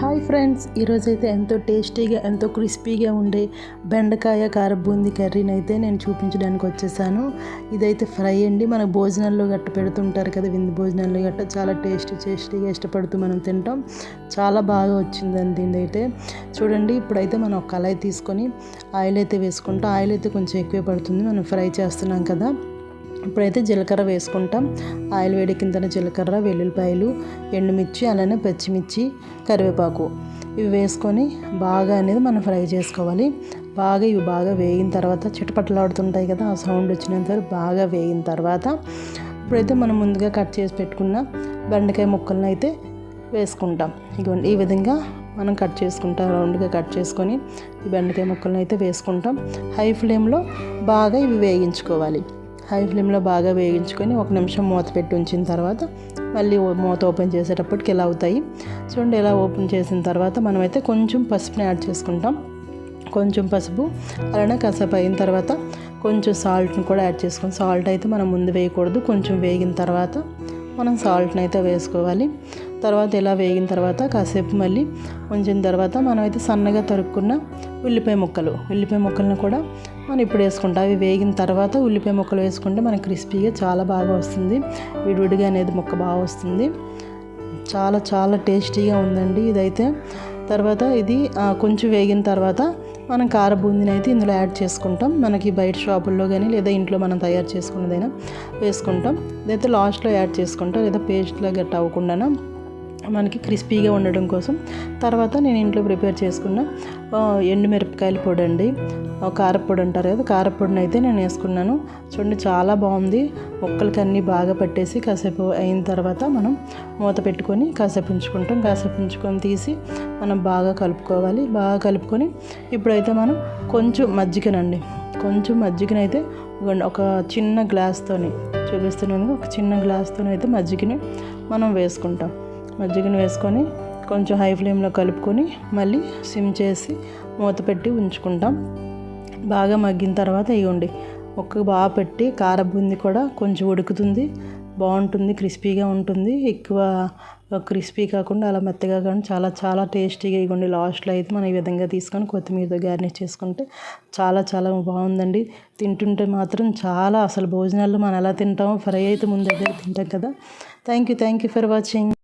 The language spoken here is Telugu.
హాయ్ ఫ్రెండ్స్ ఈరోజైతే ఎంతో టేస్టీగా ఎంతో క్రిస్పీగా ఉండే బెండకాయ కార బూందీ కర్రీని అయితే నేను చూపించడానికి వచ్చేసాను. ఇదైతే ఫ్రై అండి. మన భోజనాల్లో గట్ట పెడుతుంటారు కదా విందు భోజనాల్లో గట్ట చాలా టేస్టీ టేస్టీగా ఇష్టపడుతూ మనం తింటాం. చాలా బాగా వచ్చిందండి దీని అయితే చూడండి ఇప్పుడైతే మనం ఒక కళాయి తీసుకొని ఆయిల్ అయితే వేసుకుంటాం ఆయిల్ అయితే కొంచెం ఎక్కువ పడుతుంది. మనం ఫ్రై చేస్తున్నాం కదా. ఇప్పుడైతే జీలకర్ర వేసుకుంటాం. ఆయిల్ వేడెక్కిన జీలకర్ర వెల్లుల్లిపాయలు ఎండుమిర్చి అలానే పచ్చిమిర్చి కరివేపాకు. ఇవి వేసుకొని బాగా అనేది మనం ఫ్రై చేసుకోవాలి. బాగా ఇవి బాగా వేగిన తర్వాత చిటపట్లాడుతుంటాయి కదా ఆ సౌండ్ వచ్చినంత వరకు బాగా వేగిన తర్వాత ఇప్పుడైతే మనం ముందుగా కట్ చేసి పెట్టుకున్న బెండకాయ ముక్కలను అయితే వేసుకుంటాం. ఇదిగోండి ఈ విధంగా మనం కట్ చేసుకుంటాం రౌండ్గా కట్ చేసుకొని ఈ బెండకాయ ముక్కలను అయితే వేసుకుంటాం. హై ఫ్లేమ్లో బాగా ఇవి వేగించుకోవాలి. హై ఫ్లేమ్లో బాగా వేగించుకొని ఒక నిమిషం మూత పెట్టి ఉంచిన తర్వాత మళ్ళీ మూత ఓపెన్ చేసేటప్పటికి ఇలా అవుతాయి. చూడండి ఇలా ఓపెన్ చేసిన తర్వాత మనమైతే కొంచెం పసుపుని యాడ్ చేసుకుంటాం. కొంచెం పసుపు అలానే కాసేపు అయిన తర్వాత కొంచెం సాల్ట్ని కూడా యాడ్ చేసుకుంటాం సాల్ట్ అయితే మనం ముందు వేయకూడదు కొంచెం వేగిన తర్వాత మనం సాల్ట్ని అయితే వేసుకోవాలి. తర్వాత ఇలా వేగిన తర్వాత కాసేపు మళ్ళీ ఉంచిన తర్వాత మనమైతే సన్నగా తరుక్కున్న ఉల్లిపాయ ముక్కలు. ఉల్లిపాయ ముక్కలను కూడా మనం ఇప్పుడు వేసుకుంటాం. అవి వేగిన తర్వాత ఉల్లిపాయ ముక్కలు వేసుకుంటే మనకి క్రిస్పీగా చాలా బాగా వస్తుంది. విడివిడిగా అనేది ముక్క బాగా వస్తుంది. చాలా చాలా టేస్టీగా ఉందండి ఇదైతే. తర్వాత ఇది కొంచెం వేగిన తర్వాత మనం కార బూందిని అయితే ఇందులో యాడ్ చేసుకుంటాం. మనకి బయట షాపుల్లో కానీ లేదా ఇంట్లో మనం తయారు చేసుకున్నదైనా వేసుకుంటాం. లేదా లాస్ట్లో యాడ్ చేసుకుంటాం. లేదా పేస్ట్లో గట్ట అవ్వకుండా మనకి క్రిస్పీగా ఉండడం కోసం. తర్వాత నేను ఇంట్లో ప్రిపేర్ చేసుకున్న ఎండుమిరపకాయల పొడి అండి. కారపొడి అంటారు కదా కారపొడిని అయితే నేను వేసుకున్నాను. చూడండి చాలా బాగుంది. ముక్కలకి అన్నీ బాగా పట్టేసి కాసేపు అయిన తర్వాత మనం మూత పెట్టుకొని కాసేపు ఉంచుకుంటాం. కాసేపు ఉంచుకొని తీసి మనం బాగా కలుపుకోవాలి. బాగా కలుపుకొని ఇప్పుడైతే మనం కొంచెం మజ్జిగనండి. కొంచెం మజ్జిగనైతే ఒక చిన్న గ్లాస్తోని చూపిస్తున్నాను. ఒక చిన్న గ్లాస్తోనైతే మజ్జిగని మనం వేసుకుంటాం. మజ్జిగను వేసుకొని కొంచెం హై ఫ్లేమ్లో కలుపుకొని మళ్ళీ సిమ్ చేసి మూత పెట్టి ఉంచుకుంటాం. బాగా మగ్గిన తర్వాత ఇవ్వండి ఒక్క బాగా పెట్టి కార బూంది కూడా కొంచెం ఉడుకుతుంది బాగుంటుంది క్రిస్పీగా ఉంటుంది. ఎక్కువ క్రిస్పీ కాకుండా అలా మెత్తగా కాకుండా చాలా చాలా టేస్టీగా ఇవ్వండి లాస్ట్లో అయితే మనం ఈ విధంగా తీసుకొని కొత్తిమీరతో గార్నిష్ చేసుకుంటే చాలా చాలా బాగుందండి. తింటుంటే మాత్రం చాలా అసలు భోజనాల్లో మనం ఎలా తింటామో ఫ్రై అయితే ముందు దగ్గర తింటాం కదా. Thank you thank you for watching